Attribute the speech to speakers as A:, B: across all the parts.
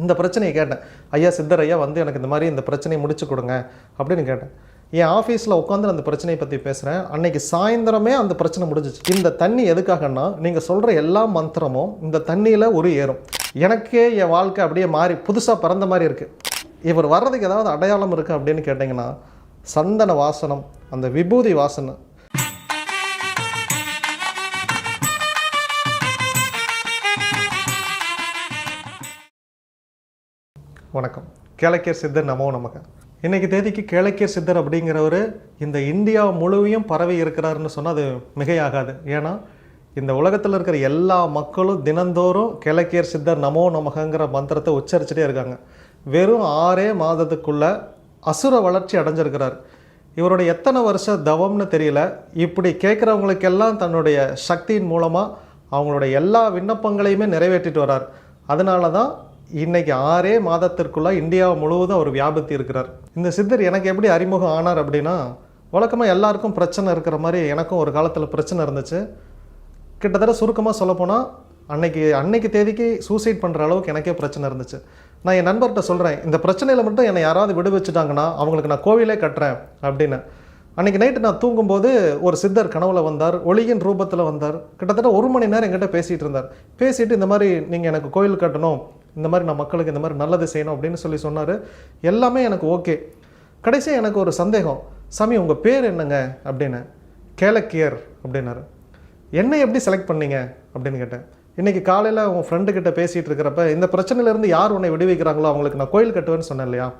A: இந்த பிரச்சனையை கேட்டேன். ஐயா சித்தர் ஐயா வந்து எனக்கு இந்த மாதிரி இந்த பிரச்சனையை முடிச்சு கொடுங்க அப்படின்னு கேட்டேன். என் ஆஃபீஸில் உட்காந்து அந்த பிரச்சனையை பற்றி பேசுகிறேன் அன்னைக்கு சாயந்தரமே அந்த பிரச்சனை முடிஞ்சிச்சு. இந்த தண்ணி எதுக்காகன்னா நீங்கள் சொல்கிற எல்லா மந்திரமும் இந்த தண்ணியில் ஒரு ஏறும். எனக்கே என் வாழ்க்கை அப்படியே மாறி புதுசாக பிறந்த மாதிரி இருக்குது இவர் வர்றதுக்கு ஏதாவது அடையாளம் இருக்குது அப்படின்னு கேட்டிங்கன்னா சந்தன வாசனம் அந்த விபூதி வாசனை வணக்கம். கேளக்கியர் சித்தர் நமோ நமக்கு இன்றைக்கி தேதிக்கு கேளக்கியர் சித்தர் அப்படிங்கிறவர் இந்த இந்தியா முழுவையும் பரவி இருக்கிறாருன்னு சொன்னால் அது மிகையாகாது. ஏன்னா இந்த உலகத்தில் இருக்கிற எல்லா மக்களும் தினந்தோறும் கேளக்கியர் சித்தர் நமோ நமகங்கிற மந்திரத்தை உச்சரிச்சுட்டே இருக்காங்க. வெறும் ஆறே மாதத்துக்குள்ளே அசுர வளர்ச்சி அடைஞ்சிருக்கிறார். இவருடைய எத்தனை வருஷ தவம்னு தெரியல. இப்படி கேட்குறவங்களுக்கெல்லாம் தன்னுடைய சக்தியின் மூலமாக அவங்களுடைய எல்லா விண்ணப்பங்களையுமே நிறைவேற்றிட்டு வரார் அதனால தான் இன்னைக்கு ஆறே மாதத்திற்குள்ள இந்தியா முழுவதும் அவர் வியாபித்து இருக்கிறார். இந்த சித்தர் எனக்கு எப்படி அறிமுகம் ஆனார் அப்படின்னா வழக்கமாக எல்லாருக்கும் பிரச்சனை இருக்கிற மாதிரி எனக்கும் ஒரு காலத்தில் பிரச்சனை இருந்துச்சு. கிட்டத்தட்ட சுருக்கமாக சொல்லப்போனால் அன்னைக்கு அன்னைக்கு தேதிக்கு சூசைட் பண்ணுற அளவுக்கு எனக்கே பிரச்சனை இருந்துச்சு. நான் என் நண்பர்கிட்ட சொல்கிறேன் இந்த பிரச்சனையில் மட்டும் என்னை யாராவது விடுவிச்சிட்டாங்கன்னா அவங்களுக்கு நான் கோவிலே கட்டுறேன் அப்படின்னு. அன்றைக்கி நைட்டு நான் தூங்கும்போது ஒரு சித்தர் கனவுல வந்தார் ஒளியின் ரூபத்தில் வந்தார். கிட்டத்தட்ட ஒரு மணி நேரம் என்கிட்ட பேசிகிட்டு இருந்தார். பேசிட்டு இந்த மாதிரி நீங்கள் எனக்கு கோயில் கட்டணும் இந்த மாதிரி நான் மக்களுக்கு இந்த மாதிரி நல்லது செய்யணும் அப்படின்னு சொல்லி சொன்னார். எல்லாமே எனக்கு ஓகே. கடைசியாக எனக்கு ஒரு சந்தேகம். சாமி உங்கள் பேர் என்னங்க? அப்படின்னு. கேலக்கியர் அப்படின்னாரு. என்னை எப்படி செலக்ட் பண்ணீங்க? அப்படின்னு கேட்டேன். இன்னைக்கு காலையில் உன் ஃப்ரெண்டு கிட்ட பேசிகிட்டு இருக்கிறப்ப இந்த பிரச்சனையிலேருந்து யார் உன்னை விடுவிக்கிறாங்களோ அவங்களுக்கு நான் கோயில் கட்டுவேன்னு சொன்னேன் இல்லையா?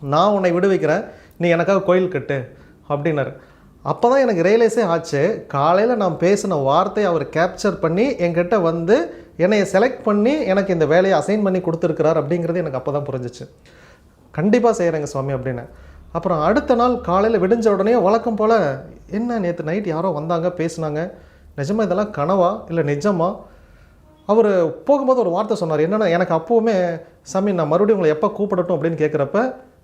A: நான் உன்னை விடுவிக்கிறேன். நீ எனக்காக கோயில் கட்டு. அப்படின்னாரு. அப்போ தான் எனக்கு ரியலைஸே ஆச்சு. காலையில் நான் பேசின வார்த்தையை அவர் கேப்சர் பண்ணி என்கிட்ட வந்து என்னையை செலக்ட் பண்ணி எனக்கு இந்த வேலையை அசைன் பண்ணி கொடுத்துருக்கிறார் அப்படிங்கிறது எனக்கு அப்போ தான் புரிஞ்சிச்சு. கண்டிப்பாக செய்கிறேங்க சுவாமி அப்படின்னு. அப்புறம் அடுத்த நாள் காலையில் விடிஞ்ச உடனே வழக்கம் போல் என்ன நேற்று நைட் யாரோ வந்தாங்க பேசுனாங்க. நிஜமாக இதெல்லாம் கனவா? இல்லை நிஜமா? அவர் போகும்போது ஒரு வார்த்தை சொன்னார். என்னென்னா எனக்கு அப்போவுமே சாமி நான் மறுபடியும் உங்களை எப்போ கூப்பிடட்டும்? அப்படின்னு கேட்குறப்ப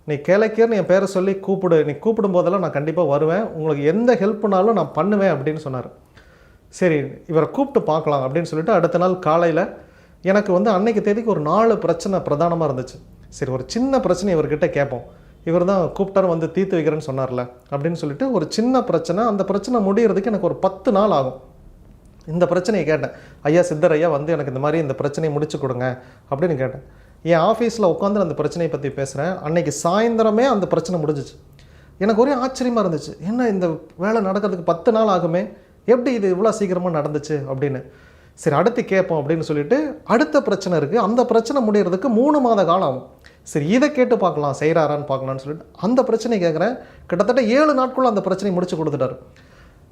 A: நீ கேளக்கேர்னு என் பேரை சொல்லி கூப்பிடு. நீ கூப்பிடும் போதெல்லாம் நான் கண்டிப்பாக வருவேன். உங்களுக்கு எந்த ஹெல்ப்னாலும் நான் பண்ணுவேன் அப்படின்னு சொன்னார். சரி இவரை கூப்பிட்டு பார்க்கலாம் அப்படின்னு சொல்லிட்டு அடுத்த நாள் காலையில் எனக்கு வந்து அன்னைக்கு தேதிக்கு ஒரு நாலு பிரச்சனை பிரதானமாக இருந்துச்சு. சரி ஒரு சின்ன பிரச்சனை இவர்கிட்ட கேட்போம். இவர் தான் கூப்பிட்டாரு வந்து தீர்த்து வைக்கிறேன்னு சொன்னார்ல அப்படின்னு சொல்லிட்டு ஒரு சின்ன பிரச்சனை அந்த பிரச்சனை முடிகிறதுக்கு எனக்கு ஒரு பத்து நாள் ஆகும். இந்த பிரச்சனையை கேட்டேன். ஐயா சித்தர் ஐயா வந்து எனக்கு இந்த மாதிரி இந்த பிரச்சனையை முடிச்சு கொடுங்க அப்படின்னு கேட்டேன். என் ஆஃபீஸில் உட்காந்து அந்த பிரச்சனையை பற்றி பேசுகிறேன் அன்னைக்கு சாயந்தரமே அந்த பிரச்சனை முடிஞ்சிச்சு. எனக்கு ஒரே ஆச்சரியமாக இருந்துச்சு. என்ன இந்த வேலை நடக்கிறதுக்கு பத்து நாள் ஆகுமே? எப்படி இது இவ்வளோ சீக்கிரமாக நடந்துச்சு அப்படின்னு? சரி அடுத்து கேட்போம் அப்படின்னு சொல்லிட்டு அடுத்த பிரச்சனை இருக்குது அந்த பிரச்சனை முடிகிறதுக்கு மூணு மாத காலம் ஆகும். சரி இதை கேட்டு பார்க்கலாம் செய்கிறாரான்னு பார்க்கலான்னு சொல்லிட்டு அந்த பிரச்சனை கேட்குறேன். கிட்டத்தட்ட ஏழு நாட்குள்ள அந்த பிரச்சனையை முடிச்சு கொடுத்துட்டாரு.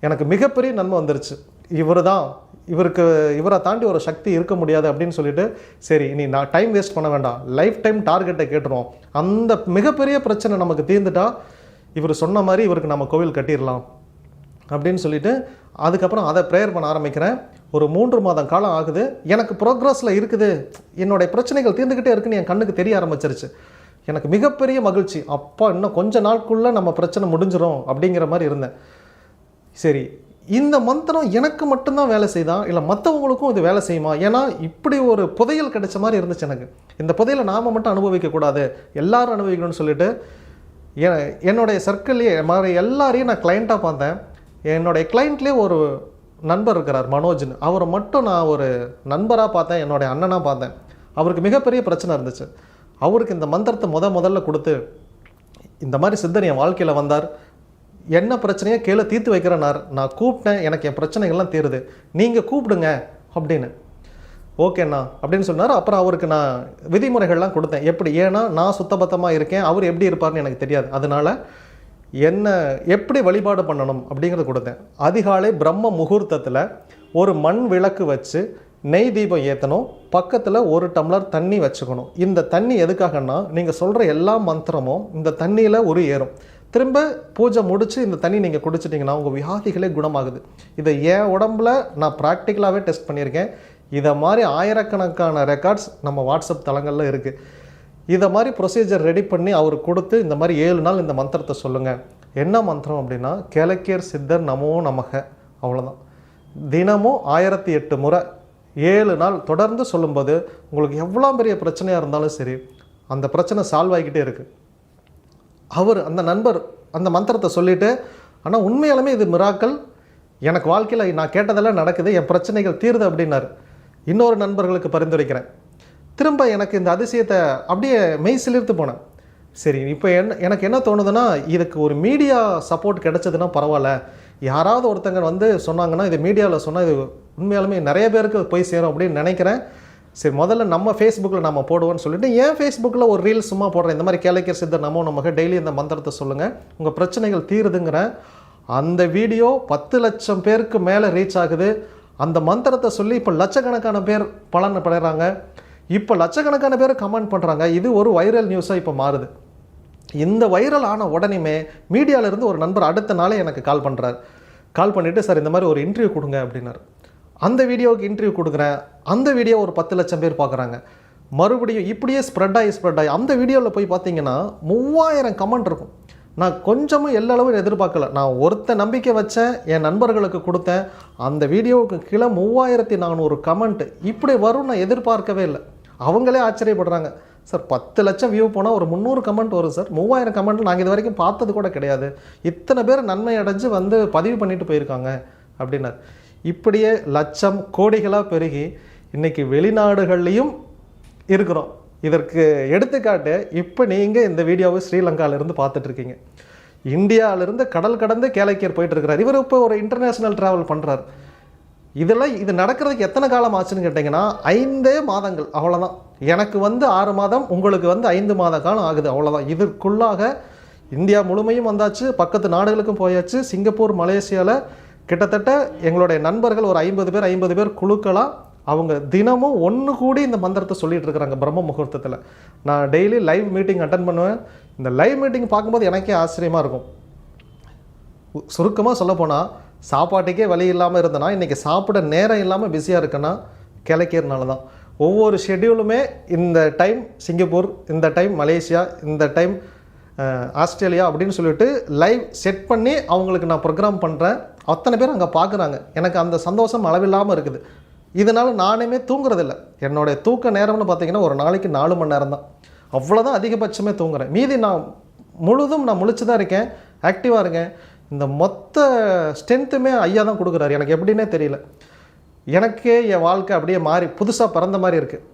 A: எனக்கு மிகப்பெரிய நன்மை வந்துருச்சு. இவர் தான் இவருக்கு இவரை தாண்டி ஒரு சக்தி இருக்க முடியாது அப்படின்னு சொல்லிட்டு சரி நீ நான் டைம் வேஸ்ட் பண்ண வேண்டாம். லைஃப் டைம் டார்கெட்டை கேட்டுருவோம். அந்த மிகப்பெரிய பிரச்சனை நமக்கு தீர்ந்துட்டா இவர் சொன்ன மாதிரி இவருக்கு நம்ம கோவில் கட்டிடலாம். அப்படின்னு சொல்லிட்டு அதுக்கப்புறம் அதை ப்ரேயர் பண்ண ஆரம்பிக்கிறேன். ஒரு மூன்று மாதம் காலம் ஆகுது. எனக்கு ப்ரோக்ரஸில் இருக்குது. என்னுடைய பிரச்சனைகள் தீர்ந்துக்கிட்டே இருக்குன்னு என் கண்ணுக்கு தெரிய ஆரம்பிச்சிருச்சு. எனக்கு மிகப்பெரிய மகிழ்ச்சி. அப்பா இன்னும் கொஞ்ச நாட்குள்ளே நம்ம பிரச்சனை முடிஞ்சிடும் அப்படிங்கிற மாதிரி இருந்தேன். சரி இந்த மந்திரம் எனக்கு மட்டும்தான் வேலை செய்தா? இல்லை மற்றவங்களுக்கும் இது வேலை செய்யுமா? ஏன்னா இப்படி ஒரு புதையல் கிடைச்ச மாதிரி இருந்துச்சு எனக்கு. இந்த புதையலை நாம மட்டும் அனுபவிக்கக்கூடாது எல்லாரும் அனுபவிக்கணும்னு சொல்லிட்டு என்னுடைய சர்க்கிள்லேயே மாதிரி எல்லாரையும் நான் கிளைண்ட்டாக பார்த்தேன். என்னுடைய கிளைண்ட்லேயே ஒரு நண்பர் இருக்கிறார் மனோஜ்னு. அவரை மட்டும் நான் ஒரு நண்பராக பார்த்தேன் என்னுடைய அண்ணனாக பார்த்தேன். அவருக்கு மிகப்பெரிய பிரச்சனை இருந்துச்சு. அவருக்கு இந்த மந்திரத்தை முத முதல்ல கொடுத்து இந்த மாதிரி சித்தர் என் வாழ்க்கையில் வந்தார். என்ன பிரச்சனையோ கீழே தீர்த்து வைக்கிறேனார் நான் கூப்பிட்டேன் எனக்கு என் பிரச்சனைகள்லாம் தீருது. நீங்கள் கூப்பிடுங்க அப்படின்னு. ஓகேண்ணா அப்படின்னு சொன்னார். அப்புறம் அவருக்கு நான் விதிமுறைகள்லாம் கொடுத்தேன். எப்படி? ஏன்னா நான் சுத்தபத்தமாக இருக்கேன். அவர் எப்படி இருப்பார்னு எனக்கு தெரியாது. அதனால் என்ன எப்படி வழிபாடு பண்ணணும் அப்படிங்கிறத கொடுத்தேன். அதிகாலை பிரம்ம முகூர்த்தத்தில் ஒரு மண் விளக்கு வச்சு நெய் தீபம் ஏற்றணும் பக்கத்தில் ஒரு டம்ளர் தண்ணி வச்சுக்கணும். இந்த தண்ணி எதுக்காகன்னா நீங்கள் சொல்கிற எல்லா மந்திரமும் இந்த தண்ணியில் ஒரு ஏறும். திரும்ப பூஜை முடித்து இந்த தண்ணி நீங்கள் குடிச்சிட்டிங்கன்னா உங்கள் வியாதிகளே குணமாகுது. இதை என் உடம்புல நான் ப்ராக்டிக்கலாகவே டெஸ்ட் பண்ணியிருக்கேன். இதை மாதிரி ஆயிரக்கணக்கான ரெக்கார்ட்ஸ் நம்ம வாட்ஸ்அப் தளங்களில் இருக்குது இதை மாதிரி ப்ரொசீஜர் ரெடி பண்ணி அவர் கொடுத்து இந்த மாதிரி ஏழு நாள் இந்த மந்திரத்தை சொல்லுங்கள் என்ன மந்திரம் அப்படின்னா கிழக்கியர் சித்தர் நமோ நமக. அவ்வளோதான் தினமும் ஆயிரத்தி எட்டு முறை ஏழு நாள் தொடர்ந்து சொல்லும்போது உங்களுக்கு எவ்வளோ பெரிய பிரச்சனையாக இருந்தாலும் சரி அந்த பிரச்சனை சால்வ் ஆகிக்கிட்டே இருக்குது அவர் அந்த நண்பர் அந்த மந்திரத்தை சொல்லிவிட்டு ஆனால் உண்மையாலுமே இது மிராக்கள் எனக்கு வாழ்க்கையில் நான் கேட்டதெல்லாம் நடக்குது என் பிரச்சனைகள் தீருது அப்படின்னாரு. இன்னொரு நண்பர்களுக்கு பரிந்துரைக்கிறேன். திரும்ப எனக்கு இந்த அதிசயத்தை அப்படியே மெய் சிலிர்த்து போனேன். சரி இப்போ என்ன எனக்கு என்ன தோணுதுன்னா இதுக்கு ஒரு மீடியா சப்போர்ட் கிடச்சதுன்னா பரவாயில்ல. யாராவது ஒருத்தங்க வந்து சொன்னாங்கன்னா இது மீடியாவில் சொன்னால் இது உண்மையாலுமே நிறைய பேருக்கு போய் சேரும் அப்படின்னு நினைக்கிறேன். சரி முதல்ல நம்ம ஃபேஸ்புக்கில் நம்ம போடுவோம்னு சொல்லிட்டு ஏன் ஃபேஸ்புக்கில் ஒரு ரீல் சும்மா போடுறேன். இந்த மாதிரி கேளைக்கர் சித்தர் நம்ம நமக்கு டெய்லி இந்த மந்திரத்தை சொல்லுங்கள் உங்கள் பிரச்சனைகள் தீருதுங்கிறேன். அந்த வீடியோ பத்து லட்சம் பேருக்கு மேலே ரீச் ஆகுது. அந்த மந்திரத்தை சொல்லி இப்போ லட்சக்கணக்கான பேர் பலன் படைகிறாங்க இப்போ லட்சக்கணக்கான பேர் கமெண்ட் பண்ணுறாங்க இது ஒரு வைரல் நியூஸாக இப்போ மாறுது. இந்த வைரல் ஆன உடனேமே மீடியாவிலேருந்து ஒரு நண்பர் அடுத்த நாளே எனக்கு கால் பண்ணுறாரு கால் பண்ணிவிட்டு சார் இந்த மாதிரி ஒரு இன்டர்வியூ கொடுங்க அப்படின்னாரு. அந்த வீடியோவுக்கு இன்டர்வியூ கொடுக்குறேன். அந்த வீடியோ ஒரு பத்து லட்சம் பேர் பார்க்குறாங்க மறுபடியும் இப்படியே ஸ்ப்ரெட் ஆகி ஸ்ப்ரெட் ஆகி அந்த வீடியோவில் போய் பார்த்தீங்கன்னா மூவாயிரம் கமெண்ட் இருக்கும். நான் கொஞ்சமும் எல்லளவும் எதிர்பார்க்கல. நான் ஒருத்த நம்பிக்கை வச்சேன் என் நண்பர்களுக்கு கொடுத்தேன். அந்த வீடியோவுக்கு கீழே மூவாயிரத்தி நானூறு கமெண்ட் இப்படி வரும் நான் எதிர்பார்க்கவே இல்லை. அவங்களே ஆச்சரியப்படுறாங்க. சார் பத்து லட்சம் வியூ போனால் ஒரு முந்நூறு கமெண்ட் வரும் சார். மூவாயிரம் கமெண்ட் நாங்கள் இது வரைக்கும் பார்த்தது கூட கிடையாது. இத்தனை பேர் நன்மை அடைஞ்சு வந்து பதிவு பண்ணிட்டு போயிருக்காங்க அப்படின்னார். இப்படியே லட்சம் கோடிகளாக பெருகி இன்றைக்கி வெளிநாடுகள்லையும் இருக்கிறோம். இதற்கு எடுத்துக்காட்டு இப்போ நீங்கள் இந்த வீடியோவை ஸ்ரீலங்காவிலேருந்து பார்த்துட்ருக்கீங்க இந்தியாவிலேருந்து கடல் கடந்து கேளைக்கியர் போயிட்டுருக்கிறார் இவர் இப்போ ஒரு இன்டர்நேஷ்னல் ட்ராவல் பண்ணுறாரு இதெல்லாம் இது நடக்கிறதுக்கு எத்தனை காலம் ஆச்சுன்னு கேட்டிங்கன்னா ஐந்தே மாதங்கள். அவ்வளோதான் எனக்கு வந்து ஆறு மாதம் உங்களுக்கு வந்து ஐந்து மாத காலம் ஆகுது. அவ்வளோதான் இதற்குள்ளாக இந்தியா முழுமையும் வந்தாச்சு. பக்கத்து நாடுகளுக்கும் போயாச்சு. சிங்கப்பூர் மலேசியாவில் கிட்டத்தட்ட எங்களுடைய நண்பர்கள் ஒரு ஐம்பது பேர் ஐம்பது பேர் குழுக்களாக அவங்க தினமும் ஒன்று கூடி இந்த மந்திரத்தை சொல்லிட்டு இருக்கிறாங்க பிரம்ம முகூர்த்தத்தில். நான் டெய்லி லைவ் மீட்டிங் அட்டன் பண்ணுவேன். இந்த லைவ் மீட்டிங் பார்க்கும்போது எனக்கே ஆச்சரியமாக இருக்கும். சுருக்கமாக சொல்லப்போனால் சாப்பாட்டுக்கே வழி இல்லாமல் இருந்தனா இன்றைக்கி சாப்பிட நேரம் இல்லாமல் பிஸியாக இருக்கேன்னா கிழக்கிறனால தான் ஒவ்வொரு ஷெட்யூலுமே இந்த டைம் சிங்கப்பூர் இந்த டைம் மலேசியா இந்த டைம் ஆஸ்திரேலியா அப்படின்னு சொல்லிட்டு லைவ் செட் பண்ணி அவங்களுக்கு நான் ப்ரோக்ராம் பண்ணுறேன் அத்தனை பேர் அங்கே பார்க்குறாங்க எனக்கு அந்த சந்தோஷம் அளவில்லாமல் இருக்குது. இதனால் நானுமே தூங்குறதில்ல. என்னுடைய தூக்க நேரம்னு பார்த்தீங்கன்னா ஒரு நாளைக்கு நாலு மணி நேரம் தான் அவ்வளோதான் அதிகபட்சமே தூங்குறேன். மீதி நான் முழுதும் நான் முழிச்சு தான் இருக்கேன். ஆக்டிவாக இருக்கேன். இந்த மொத்த ஸ்ட்ரென்த்துமே ஐயா தான் கொடுக்குறாரு. எனக்கு எப்படின்னே தெரியல. எனக்கே என் வாழ்க்கை அப்படியே மாறி புதுசாக பிறந்த மாதிரி இருக்குது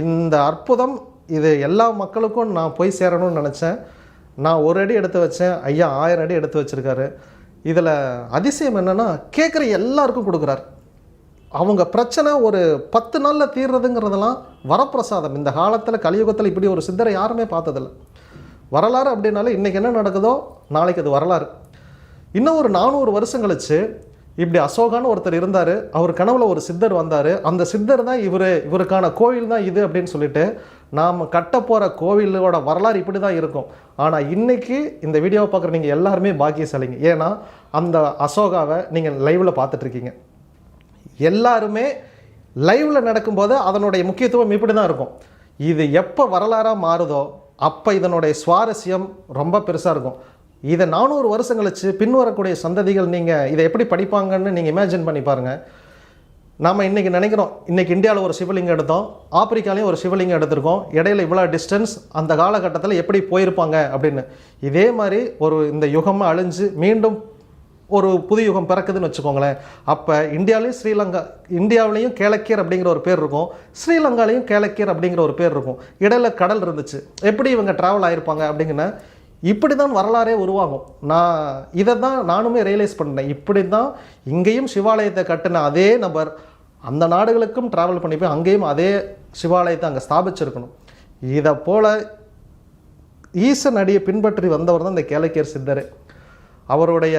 A: இந்த அற்புதம் இது எல்லா மக்களுக்கும் நான் போய் சேரணும்னு நினச்சேன். நான் ஒரு அடி எடுத்து வச்சேன். ஐயா ஆயிரம் அடி எடுத்து வச்சுருக்காரு. இதில் அதிசயம் என்னென்னா கேட்குற எல்லாருக்கும் கொடுக்குறாரு. அவங்க பிரச்சனை ஒரு பத்து நாளில் தீர்றதுங்கிறதெல்லாம் வரப்பிரசாதம். இந்த காலத்தில் கலியுகத்தில் இப்படி ஒரு சித்தரை யாருமே பார்த்ததில்ல. வரலாறு அப்படின்னாலே இன்றைக்கி என்ன நடக்குதோ நாளைக்கு அது வரலாறு. இன்னும் ஒரு நானூறு வருஷம் கழிச்சு இப்படி அசோகான்னு ஒருத்தர் இருந்தார். அவர் கனவுல ஒரு சித்தர் வந்தார். அந்த சித்தர் தான் இவர் இவருக்கான கோவில் தான் இது அப்படின்னு சொல்லிட்டு நாம் கட்ட போகிற கோவிலோட வரலாறு இப்படி தான் இருக்கும். ஆனால் இன்றைக்கி இந்த வீடியோவை பார்க்குற நீங்கள் எல்லாருமே பாக்கியசாலிங்க. ஏன்னா அந்த அசோகாவை நீங்கள் லைவில் பார்த்துட்ருக்கீங்க. எல்லாருமே லைவில் நடக்கும்போது அதனுடைய முக்கியத்துவம் இப்படி தான் இருக்கும். இது எப்போ வரலாறாக மாறுதோ அப்போ இதனுடைய சுவாரஸ்யம் ரொம்ப பெருசாக இருக்கும். இதை நானூறு வருஷம் கழிச்சு பின்வரக்கூடிய சந்ததிகள் நீங்கள் இதை எப்படி படிப்பாங்கன்னு நீங்கள் இமேஜின் பண்ணி பாருங்கள் நாம் இன்றைக்கி நினைக்கிறோம் இன்றைக்கி இந்தியாவில் ஒரு சிவலிங்கம் எடுத்தோம் ஆப்பிரிக்காலையும் ஒரு சிவலிங்கம் எடுத்திருக்கோம் இடையில இவ்வளோ டிஸ்டன்ஸ் அந்த காலகட்டத்தில் எப்படி போயிருப்பாங்க அப்படின்னு. இதே மாதிரி ஒரு இந்த யுகம் அழிஞ்சு மீண்டும் ஒரு புது யுகம் பிறக்குதுன்னு வச்சுக்கோங்களேன். அப்போ இந்தியாவிலையும் ஸ்ரீலங்கா இந்தியாவிலையும் கேளக்கியர் அப்படிங்கிற ஒரு பேர் இருக்கும் ஸ்ரீலங்காலையும் கேளக்கியர் அப்படிங்கிற ஒரு பேர் இருக்கும். இடையில கடல் இருந்துச்சு. எப்படி இவங்க ட்ராவல் ஆயிருப்பாங்க அப்படிங்கிற இப்படி தான் வரலாறே உருவாகும். நான் இதை தான் நானுமே ரியலைஸ் பண்ணேன் இப்படி தான் இங்கேயும் சிவாலயத்தை கட்டின அதே நபர் அந்த நாடுகளுக்கும் ட்ராவல் பண்ணி போய் அங்கேயும் அதே சிவாலயத்தை அங்கே ஸ்தாபிச்சிருக்கணும். இதை போல் ஈசன் அடியை பின்பற்றி வந்தவர் தான் இந்த கேளக்கியர் சித்தர். அவருடைய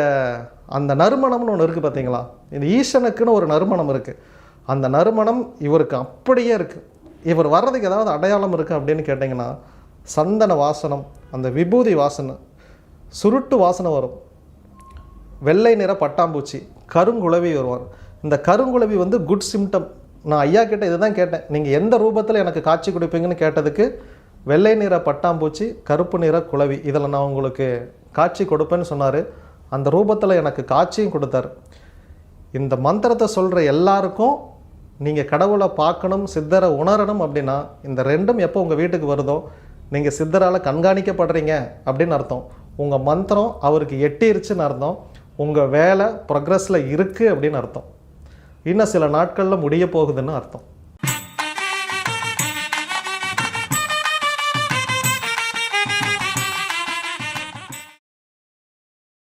A: அந்த நறுமணம்னு ஒன்று இருக்குது பார்த்தீங்களா இந்த ஈசனுக்குன்னு ஒரு நறுமணம் இருக்குது அந்த நறுமணம் இவருக்கு அப்படியே இருக்குது இவர் வர்றதுக்கு ஏதாவது அடையாளம் இருக்குது அப்படின்னு கேட்டிங்கன்னா சந்தன வாசனம் அந்த விபூதி வாசனை சுருட்டு வாசனை வரும். வெள்ளை நிற பட்டாம்பூச்சி கருங்குளவி வருவார் இந்த கருங்குழவி வந்து குட் சிம்டம் நான் ஐயா கிட்ட இதுதான் கேட்டேன். நீங்கள் எந்த ரூபத்தில் எனக்கு காட்சி கொடுப்பீங்கன்னு கேட்டதுக்கு வெள்ளை நிற பட்டாம்பூச்சி கருப்பு நிற குளவி இதில் நான் உங்களுக்கு காட்சி கொடுப்பேன்னு சொன்னார். அந்த ரூபத்தில் எனக்கு காட்சியும் கொடுத்தாரு. இந்த மந்திரத்தை சொல்கிற எல்லாருக்கும் நீங்கள் கடவுளை பார்க்கணும் சித்தரை உணரணும் அப்படின்னா இந்த ரெண்டும் எப்போ உங்கள் வீட்டுக்கு வருதோ நீங்கள் சித்தரால் கண்காணிக்கப்படுறீங்க அப்படின்னு அர்த்தம். உங்கள் மந்திரம் அவருக்கு எட்டிருச்சுன்னு அர்த்தம். உங்கள் வேலை ப்ரொக்ரஸில் இருக்குது அப்படின்னு அர்த்தம். இன்னும் சில நாட்களில் முடிய போகுதுன்னு அர்த்தம்.